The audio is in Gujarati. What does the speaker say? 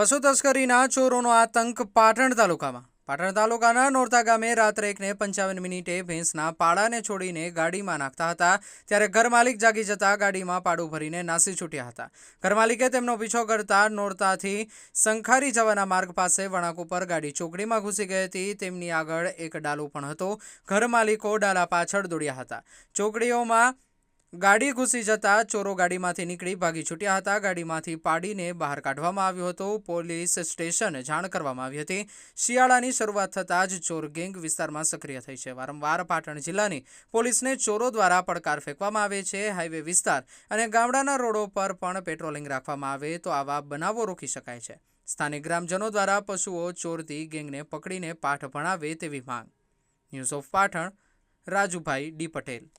પશુ તસ્કરીના ચોરોનો આતંક પાટણ તાલુકામાં. પાટણ તાલુકાના નોરતા ગામે રાત્રે એકને પંચાવન મિનિટે ભેંસના પાડાને છોડીને ગાડીમાં નાખતા હતા, ત્યારે ઘરમાલિક જાગી જતા ગાડીમાં પાડું ભરીને નાસી છૂટ્યા હતા. ઘરમાલિકે તેમનો પીછો કરતા નોરતાથી સંખારી જવાના માર્ગ પાસે વણાક ઉપર ગાડી ચોકડીમાં ઘૂસી ગઈ હતી. તેમની આગળ એક ડાલો પણ હતો. ઘરમાલિકો ડાલા પાછળ દોડ્યા હતા. ચોકડીઓમાં ગાડી ઘૂસી જતા ચોરો ગાડીમાંથી નીકળી ભાગી છૂટ્યા હતા. ગાડીમાંથી પાડીને બહાર કાઢવામાં આવ્યો હતો. પોલીસ સ્ટેશન જાણ કરવામાં આવી હતી. શિયાળાની શરૂઆત થતાં જ ચોર ગેંગ વિસ્તારમાં સક્રિય થઈ છે. વારંવાર પાટણ જિલ્લાની પોલીસને ચોરો દ્વારા પડકાર ફેંકવામાં આવે છે. હાઈવે વિસ્તાર અને ગામડાના રોડો પર પણ પેટ્રોલિંગ રાખવામાં આવે તો આવા બનાવો રોકી શકાય છે. સ્થાનિક ગ્રામજનો દ્વારા પશુઓ ચોરતી ગેંગને પકડીને પાઠ ભણાવે તેવી માંગ. News of Patan, Rajubhai D Patel.